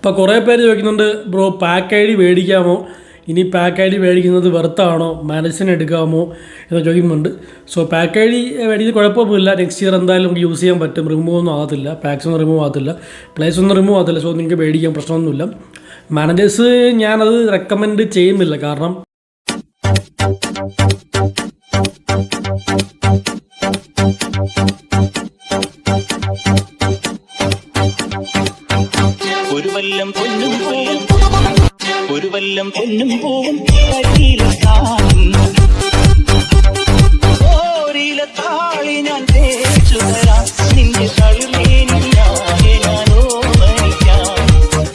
ഇപ്പോൾ കുറേ പേര് ചോദിക്കുന്നുണ്ട് ബ്രോ പാക്ക് ഐ ഡി മേടിക്കാമോ? ഇനി പാക്ക് ഐ ഡി മേടിക്കുന്നത് വെറുത്താണോ? മാനേജസിന് എടുക്കാമോ? എന്ന് ചോദിക്കുന്നുണ്ട്. സോ പാക്ക് ഐ ഡി മേടിക്കുന്നത് കുഴപ്പമൊന്നുമില്ല. നെക്സ്റ്റ് ഇയർ എന്തായാലും നമുക്ക് യൂസ് ചെയ്യാൻ പറ്റും. റിമൂവ് ഒന്നും ആകത്തില്ല. പാക്സ് ഒന്നും റിമൂവ് ആകത്തില്ല. പ്ലേസ് ഒന്നും റിമൂവ് ആകത്തില്ല. സോ നിങ്ങൾക്ക് മേടിക്കാൻ പ്രശ്നമൊന്നുമില്ല. മാനേജേഴ്സ് ഞാനത് റെക്കമെൻഡ് ചെയ്യുന്നില്ല. കാരണം ഒരു വല്ലം പൊന്നും പൂവും കരിയിലെത്താൻ ഓരിയിലെ താളി ഞാൻ തേച്ചു തരാം നിന്റെ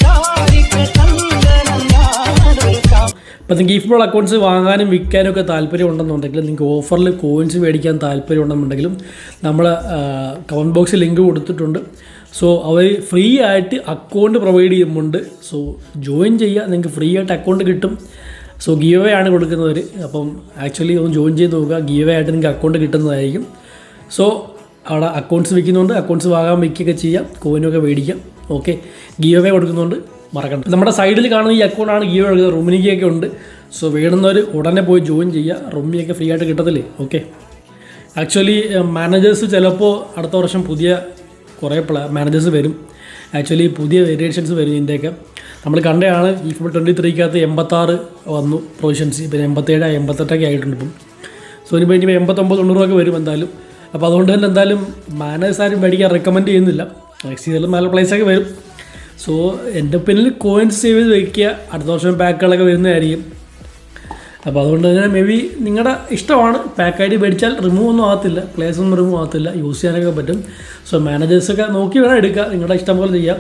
ഞാനെ ചന്ദനം ഞാനൊരുക്കാം ഇപ്പം നിങ്ങൾക്ക് ഗിഫ്റ്റ് ബോൾ അക്കൗണ്ട്സ് വാങ്ങാനും വിൽക്കാനും ഒക്കെ താല്പര്യം ഉണ്ടെന്നുണ്ടെങ്കിൽ നിങ്ങൾക്ക് ഓഫറിൽ കോയിൻസ് മേടിക്കാൻ താല്പര്യം ഉണ്ടെന്നുണ്ടെങ്കിലും നമ്മൾ കമന്റ് ബോക്സിൽ ലിങ്ക് കൊടുത്തിട്ടുണ്ട്. സോ അവർ ഫ്രീ ആയിട്ട് അക്കൗണ്ട് പ്രൊവൈഡ് ചെയ്യുന്നുണ്ട്. സോ ജോയിൻ ചെയ്യുക. നിങ്ങൾക്ക് ഫ്രീ ആയിട്ട് അക്കൗണ്ട് കിട്ടും. സോ ഗീവേ ആണ് കൊടുക്കുന്നവർ അപ്പം ആക്ച്വലി ഒന്ന് ജോയിൻ ചെയ്ത് നോക്കുക. ഗീവേ ആയിട്ട് നിങ്ങൾക്ക് അക്കൗണ്ട് കിട്ടുന്നതായിരിക്കും. സോ അവിടെ അക്കൗണ്ട്സ് വിൽക്കുന്നുണ്ട് അക്കൗണ്ട്സ് വാങ്ങാൻ വിൽക്കുകയൊക്കെ ചെയ്യാം. കോയിനൊക്കെ മേടിക്കാം. ഓക്കെ ഗീവേ കൊടുക്കുന്നുണ്ട് മറക്കണ്ട. നമ്മുടെ സൈഡിൽ കാണുന്ന ഈ അക്കൗണ്ടാണ് ഗീവേ കൊടുക്കുന്നത്. റൂമിനിക്കൊക്കെ ഉണ്ട്. സോ വേണമെന്നവർ ഉടനെ പോയി ജോയിൻ ചെയ്യുക. റൂമിയൊക്കെ ഫ്രീ ആയിട്ട് കിട്ടത്തില്ലേ? ഓക്കെ ആക്ച്വലി മാനേജേഴ്സ് ചിലപ്പോൾ അടുത്ത വർഷം പുതിയ കുറേ പ്ലാ മാനേജേഴ്സ് വരും. ആക്ച്വലി പുതിയ വേരിയേഷൻസ് വരും ഇതിന്റെയൊക്കെ നമ്മൾ കണ്ടതാണ് ഈ ഫുൾ ട്വന്റി ത്രീക്കകത്ത് എൺപത്താറ് വന്നു പ്രൊവിഷൻസ് പിന്നെ എൺപത്തേഴ് എൺപത്തെട്ടൊക്കെ ആയിട്ടുണ്ട് ഇപ്പം. സോ ഇനി ഇനി എൺപത്തൊമ്പത് തൊണ്ണൂറൊക്കെ വരും എന്തായാലും. അപ്പോൾ അതുകൊണ്ട് തന്നെ എന്തായാലും മാനേഴ്സ് ആരും മേടിക്കാൻ റെക്കമെൻഡ് ചെയ്യുന്നില്ല. നെക്സ്റ്റ് ഇയറിൽ നല്ല പ്ലേസൊക്കെ വരും. സോ എന്റെ പിന്നിൽ കോയിൻസ് സേവ് ചെയ്ത് വയ്ക്കുക അടുത്ത വർഷം പാക്കുകളൊക്കെ വരുന്നതായിരിക്കും. അപ്പോൾ അതുകൊണ്ട് തന്നെ മേ ബി നിങ്ങളുടെ ഇഷ്ടമാണ്. പാക്ക് ഐ ഡി മേടിച്ചാൽ റിമൂവ് ഒന്നും ആകത്തില്ല. പ്ലേസ് ഒന്നും റിമൂവ് ആകത്തില്ല. യൂസ് ചെയ്യാനൊക്കെ പറ്റും. സോ മാനേജേഴ്സൊക്കെ നോക്കി വേണം എടുക്കുക നിങ്ങളുടെ ഇഷ്ടം പോലെ ചെയ്യാം.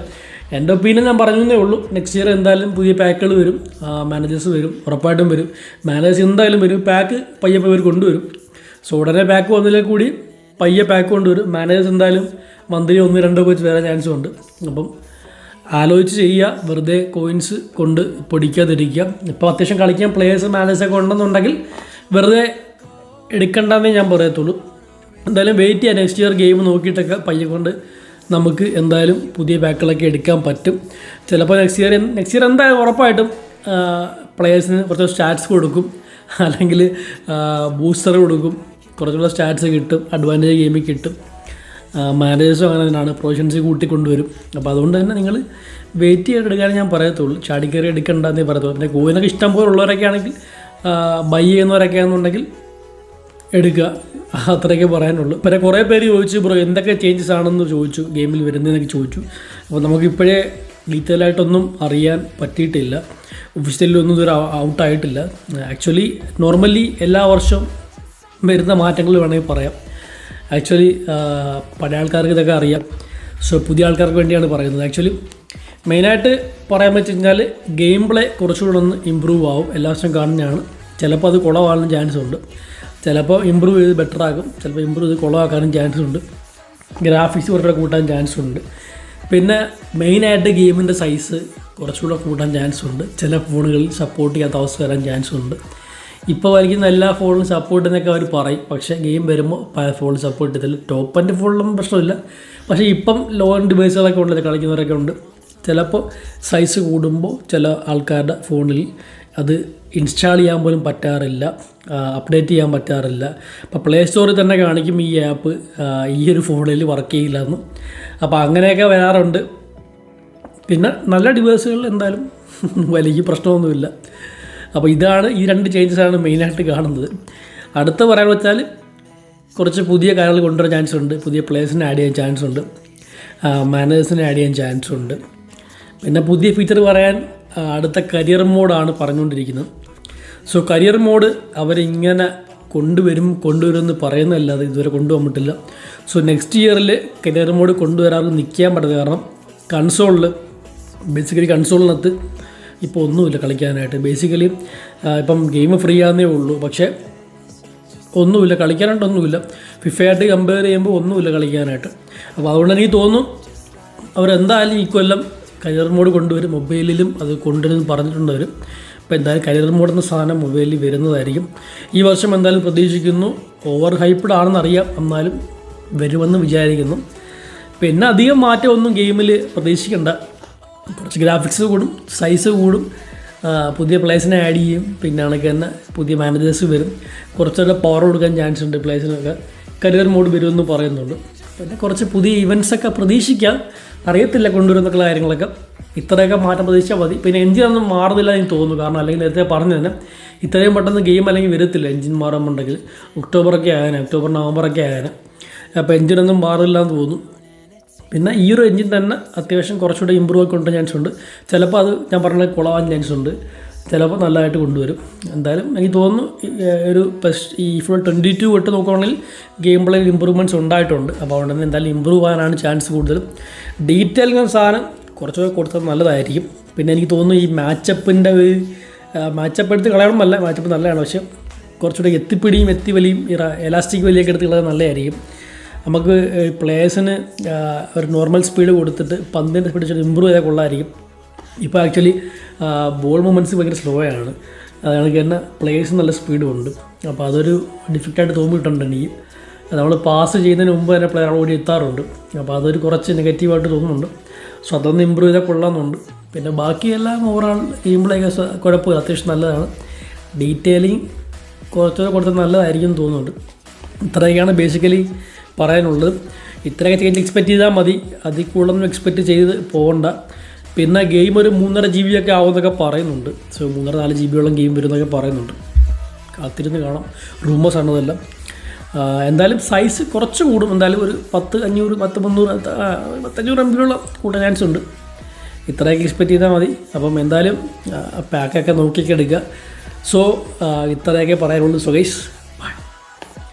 എന്റെ ഒപ്പീനിയൻ ഞാൻ പറഞ്ഞതേ ഉള്ളൂ. നെക്സ്റ്റ് ഇയർ എന്തായാലും പുതിയ പാക്കുകൾ വരും. മാനേജേഴ്സ് വരും. ഉറപ്പായിട്ടും വരും. മാനേജേഴ്സ് എന്തായാലും വരും. പാക്ക് പയ്യെ ഇവർ കൊണ്ടുവരും. സോ ഉടനെ പാക്ക് വന്നതിൽ കൂടി പയ്യെ പാക്ക് കൊണ്ടുവരും. മാനേജേഴ്സ് എന്തായാലും മന്ത്ലി ഒന്ന് രണ്ടോ വെച്ച് വരാൻ ചാൻസും ഉണ്ട്. അപ്പം ആലോചിച്ച് ചെയ്യുക. വെറുതെ കോയിൻസ് കൊണ്ട് പൊടിക്കാതിരിക്കുക. ഇപ്പോൾ അത്യാവശ്യം കളിക്കാൻ പ്ലേയേഴ്സ് മാനേഴ്സൊക്കെ ഉണ്ടെന്നുണ്ടെങ്കിൽ വെറുതെ എടുക്കണ്ടെന്നേ ഞാൻ പറയത്തുള്ളൂ. എന്തായാലും വെയിറ്റ് ചെയ്യാം നെക്സ്റ്റ് ഇയർ ഗെയിം നോക്കിയിട്ടൊക്കെ പയ്യെ കൊണ്ട് നമുക്ക് എന്തായാലും പുതിയ ബാക്കുകളൊക്കെ എടുക്കാൻ പറ്റും. ചിലപ്പോൾ നെക്സ്റ്റ് ഇയർ നെക്സ്റ്റ് ഇയർ എന്തായാലും ഉറപ്പായിട്ടും പ്ലേയേഴ്സിന് കുറച്ച് സ്റ്റാറ്റ്സ് കൊടുക്കും. അല്ലെങ്കിൽ ബൂസ്റ്റർ കൊടുക്കും. കുറച്ചുകൂടെ സ്റ്റാറ്റ്സ് കിട്ടും. അഡ്വാന്റേജ് ഗെയിമിൽ കിട്ടും. മാനേജേഴ്സും അങ്ങനെ തന്നെയാണ് പ്രൊഫഷൻസി കൂട്ടിക്കൊണ്ടുവരും. അപ്പോൾ അതുകൊണ്ട് തന്നെ നിങ്ങൾ വെയിറ്റ് ചെയ്ത് എടുക്കാനേ ഞാൻ പറയത്തുള്ളൂ. ചാടിക്കയറി എടുക്കണ്ടെന്നേ പറയത്തുള്ളൂ. പിന്നെ കോയിനൊക്കെ ഇഷ്ടം പോലെ ഉള്ളവരൊക്കെ ആണെങ്കിൽ ബൈ ചെയ്യുന്നവരൊക്കെ ആണെന്നുണ്ടെങ്കിൽ എടുക്കുക അത്രയൊക്കെ പറയാനുള്ളൂ. പിന്നെ കുറേ പേര് ചോദിച്ചു ബ്രോ എന്തൊക്കെ ചേഞ്ചസ് ആണെന്ന് ചോദിച്ചു. ഗെയിമിൽ വരുന്നതെന്നൊക്കെ ചോദിച്ചു. അപ്പോൾ നമുക്കിപ്പോഴേ ഡീറ്റെയിൽ ആയിട്ടൊന്നും അറിയാൻ പറ്റിയിട്ടില്ല. ഒഫീഷ്യലി ഒന്നും ഇതുവരെ ഔട്ടായിട്ടില്ല ആക്ച്വലി നോർമലി എല്ലാ വർഷവും വരുന്ന മാറ്റങ്ങൾ വേണമെങ്കിൽ പറയാം. ആക്ച്വലി പഴയ ആൾക്കാർക്ക് ഇതൊക്കെ അറിയാം. സോ പുതിയ ആൾക്കാർക്ക് വേണ്ടിയാണ് പറയുന്നത്. ആക്ച്വലി മെയിനായിട്ട് പറയാൻ വെച്ച് കഴിഞ്ഞാൽ ഗെയിം പ്ലേ കുറച്ചുകൂടെ ഒന്ന് ഇമ്പ്രൂവ് ആവും. എല്ലാ വർഷവും കാണുന്നതാണ്. ചിലപ്പോൾ അത് കുളമാകാനും ചാൻസ് ഉണ്ട്. ചിലപ്പോൾ ഇമ്പ്രൂവ് ചെയ്ത് ബെറ്റർ ആകും. ചിലപ്പോൾ ഇമ്പ്രൂവ് ചെയ്ത് കുളമാക്കാനും ചാൻസ് ഉണ്ട്. ഗ്രാഫിക്സ് കുറച്ചുകൂടെ കൂട്ടാൻ ചാൻസ് ഉണ്ട്. പിന്നെ മെയിനായിട്ട് ഗെയിമിന്റെ സൈസ് കുറച്ചുകൂടെ കൂട്ടാൻ ചാൻസ് ഉണ്ട്. ചില ഫോണുകളിൽ സപ്പോർട്ട് ചെയ്യാത്ത അവസ്ഥ വരാൻ ചാൻസ് ഉണ്ട്. ഇപ്പോൾ വലിക്കുന്ന എല്ലാ ഫോണിലും സപ്പോർട്ട് എന്നൊക്കെ അവർ പറയും. പക്ഷേ ഗെയിം വരുമ്പോൾ പല ഫോണിൽ സപ്പോർട്ട് ചെയ്തില്ല ടോപ്പ് ആൻഡ് ഫോണിലൊന്നും പ്രശ്നമില്ല. പക്ഷേ ഇപ്പം ലോ ഡിവൈസുകളൊക്കെ ഉണ്ട് കളിക്കുന്നവരൊക്കെ ഉണ്ട്. ചിലപ്പോൾ സൈസ് കൂടുമ്പോൾ ചില ആൾക്കാരുടെ ഫോണിൽ അത് ഇൻസ്റ്റാൾ ചെയ്യാൻ പോലും പറ്റാറില്ല. അപ്ഡേറ്റ് ചെയ്യാൻ പറ്റാറില്ല. അപ്പോൾ പ്ലേ സ്റ്റോറിൽ തന്നെ കാണിക്കും ഈ ആപ്പ് ഈ ഒരു ഫോണിൽ വർക്ക് ചെയ്യില്ല എന്ന്. അപ്പോൾ അങ്ങനെയൊക്കെ വരാറുണ്ട്. പിന്നെ നല്ല ഡിവൈസുകൾ എന്തായാലും വലിയ പ്രശ്നമൊന്നുമില്ല. അപ്പോൾ ഇതാണ് ഈ രണ്ട് ചേഞ്ചസാണ് മെയിനായിട്ട് കാണുന്നത്. അടുത്ത പറയാൻ വെച്ചാൽ കുറച്ച് പുതിയ കാര്യങ്ങൾ കൊണ്ടുവരാൻ ചാൻസ് ഉണ്ട്. പുതിയ പ്ലേയേഴ്സിനെ ആഡ് ചെയ്യാൻ ചാൻസ് ഉണ്ട്. മാനേജേഴ്സിനെ ആഡ് ചെയ്യാൻ ചാൻസ് ഉണ്ട്. പിന്നെ പുതിയ ഫീച്ചർ പറയാൻ അടുത്ത കരിയർ മോഡാണ് പറഞ്ഞുകൊണ്ടിരിക്കുന്നത്. സോ കരിയർ മോഡ് അവരിങ്ങനെ കൊണ്ടുവരും കൊണ്ടുവരുമെന്ന് പറയുന്നതല്ലാതെ ഇതുവരെ കൊണ്ടുവന്നിട്ടില്ല. സോ നെക്സ്റ്റ് ഇയറിൽ കരിയർ മോഡ് കൊണ്ടുവരാതെ നിൽക്കാൻ പറ്റുന്നത് കാരണം കൺസോളിൽ ബേസിക്കലി കൺസോളിനകത്ത് ഇപ്പോൾ ഒന്നുമില്ല കളിക്കാനായിട്ട്. ബേസിക്കലി ഇപ്പം ഗെയിം ഫ്രീ ആണെന്നേ ഉള്ളൂ. പക്ഷേ ഒന്നുമില്ല കളിക്കാനായിട്ടൊന്നുമില്ല. ഫിഫയായിട്ട് കമ്പയർ ചെയ്യുമ്പോൾ ഒന്നുമില്ല കളിക്കാനായിട്ട്. അപ്പോൾ അതുകൊണ്ട് എനിക്ക് തോന്നും അവരെന്തായാലും ഈ കൊല്ലം കരിയർ മോഡ് കൊണ്ടുവരും. മൊബൈലിലും അത് കൊണ്ടുവരുമെന്ന് പറഞ്ഞിട്ടുണ്ട് അവർ അപ്പോൾ എന്തായാലും കരിയർ മോഡ് എന്ന സാധനം മൊബൈലിൽ വരുന്നതായിരിക്കും. ഈ വർഷം എന്തായാലും പ്രതീക്ഷിക്കുന്നു. ഓവർ ഹൈപ്ഡ് ആണെന്ന് അറിയാം എന്നാലും വരുമെന്ന് വിചാരിക്കുന്നു. പിന്നെ അധികം മാറ്റമൊന്നും ഗെയിമിൽ പ്രതീക്ഷിക്കേണ്ട. കുറച്ച് ഗ്രാഫിക്സ് കൂടും സൈസ് കൂടും. പുതിയ പ്ലേസിനെ ആഡ് ചെയ്യും. പിന്നെ കണക്ക് തന്നെ പുതിയ മാനേജേഴ്സ് വരും. കുറച്ചുകൂടെ പവർ കൊടുക്കാൻ ചാൻസ് ഉണ്ട് പ്ലേസിനൊക്കെ കരിയർ മോഡ് വരുമെന്ന് പറയുന്നുണ്ട്. പിന്നെ കുറച്ച് പുതിയ ഇവന്റ്സൊക്കെ പ്രതീക്ഷിക്കാം. അറിയത്തില്ല കൊണ്ടുവരുന്നൊക്കെ കാര്യങ്ങളൊക്കെ. ഇത്രയൊക്കെ മാറ്റം പ്രതീക്ഷിച്ചാൽ മതി. പിന്നെ എഞ്ചിൻ ഒന്നും മാറുന്നില്ല എന്ന് തോന്നുന്നു. കാരണം അല്ലെങ്കിൽ നേരത്തെ പറഞ്ഞു തന്നെ ഇത്രയും പെട്ടെന്ന് ഗെയിം അല്ലെങ്കിൽ വരത്തില്ല. എഞ്ചിൻ മാറുമ്പോണ്ടെങ്കിൽ ഒക്ടോബറൊക്കെ ആയാലും ഒക്ടോബർ നവംബറൊക്കെ ആയാലും. അപ്പോൾ എഞ്ചിനൊന്നും മാറില്ല എന്ന് തോന്നുന്നു. പിന്നെ ഈ ഒരു എഞ്ചിൻ തന്നെ അത്യാവശ്യം കുറച്ചുകൂടെ ഇമ്പ്രൂവ് ആയി കൊണ്ടുവരാൻ ചാൻസ് ഉണ്ട്. ചിലപ്പോൾ അത് ഞാൻ പറഞ്ഞ കുളവാൻ ചാൻസ് ഉണ്ട്. ചിലപ്പോൾ നല്ലതായിട്ട് കൊണ്ടുവരും. എന്തായാലും എനിക്ക് തോന്നുന്നു ഒരു പ്ലസ് ഈ ഫുൾ ട്വന്റി ടു തൊട്ട് നോക്കുകയാണെങ്കിൽ ഗെയിം പ്ലേ ഇമ്പ്രൂവ്മെന്റ്സ് ഉണ്ടായിട്ടുണ്ട്. അപ്പോൾ അതുകൊണ്ട് തന്നെ എന്തായാലും ഇമ്പ്രൂവ് ആകാനാണ് ചാൻസ് കൂടുതലും. ഡീറ്റെയിൽ സാധനം കുറച്ചുകൂടെ കൊടുത്തത് നല്ലതായിരിക്കും. പിന്നെ എനിക്ക് തോന്നുന്നു ഈ മാച്ചപ്പിന്റെ ഒരു മാച്ചപ്പ് എടുത്ത് കളയണമെന്നല്ല മാച്ചപ്പ് നല്ലതാണ്. പക്ഷേ കുറച്ചുകൂടെ എത്തിപ്പിടിയും എത്തിവലിയും ഇറ എലാസ്റ്റിക് വലിയൊക്കെ എടുത്ത് കളയാൻ നല്ലതായിരിക്കും. നമുക്ക് പ്ലേയേഴ്സിന് ഒരു നോർമൽ സ്പീഡ് കൊടുത്തിട്ട് പന്തിന്റെ സ്പീഡ് ഇമ്പ്രൂവ് ചെയ്താൽ കൊള്ളായിരിക്കും. ഇപ്പോൾ ആക്ച്വലി ബോൾ മൂമെന്റ്സ് ഭയങ്കര സ്ലോ ആണ്. അതാണ് തന്നെ പ്ലേയേഴ്സ് നല്ല സ്പീഡും ഉണ്ട്. അപ്പോൾ അതൊരു ഡിഫക്റ്റായിട്ട് തോന്നിയിട്ടുണ്ട് എനിക്ക്. നമ്മൾ പാസ് ചെയ്യുന്നതിന് മുമ്പ് തന്നെ പ്ലെയർ ഓടി എത്താറുണ്ട്. അപ്പോൾ അതൊരു കുറച്ച് നെഗറ്റീവായിട്ട് തോന്നുന്നുണ്ട്. സോ അതൊന്ന് ഇമ്പ്രൂവ് ചെയ്താൽ കൊള്ളാമെന്നുണ്ട്. പിന്നെ ബാക്കിയെല്ലാം ഓവറാൾ ചെയ്യുമ്പോഴേക്ക് കുഴപ്പമില്ല. അത്യാവശ്യം നല്ലതാണ്. ഡീറ്റെയിലിംഗ് കുറച്ചുകൂടെ കൊടുത്താൽ നല്ലതായിരിക്കും തോന്നുന്നുണ്ട്. ഇത്രയൊക്കെയാണ് ബേസിക്കലി പറയാനുള്ളത്. ഇത്രയൊക്കെ ചേഞ്ച് എക്സ്പെക്റ്റ് ചെയ്താൽ മതി. അതിൽ കൂടുതലൊന്നും എക്സ്പെക്റ്റ് ചെയ്ത് പോകണ്ട പിന്നെ ഗെയിം ഒരു മൂന്നര ജി ബി ഒക്കെ ആവുമെന്നൊക്കെ പറയുന്നുണ്ട്. സോ മൂന്നര നാല് ജി ബിയോളം ഗെയിം വരുന്നൊക്കെ പറയുന്നുണ്ട്. കാത്തിരുന്ന് കാണാം. റൂമേഴ്സ് ആണ് ഇതെല്ലാം എന്തായാലും സൈസ് കുറച്ച് കൂടും. എന്തായാലും ഒരു പത്ത് അഞ്ഞൂറ് പത്ത് മുന്നൂറ് പത്തഞ്ഞൂറ് എം ബിയുള്ള കൂട്ടാൻ ചാൻസ് ഉണ്ട്. ഇത്രയൊക്കെ എക്സ്പെക്റ്റ് ചെയ്താൽ മതി. അപ്പം എന്തായാലും പാക്കൊക്കെ നോക്കിയൊക്കെ എടുക്കുക. സോ ഇത്രയൊക്കെ പറയാനുള്ളൂ. സുഗൈസ്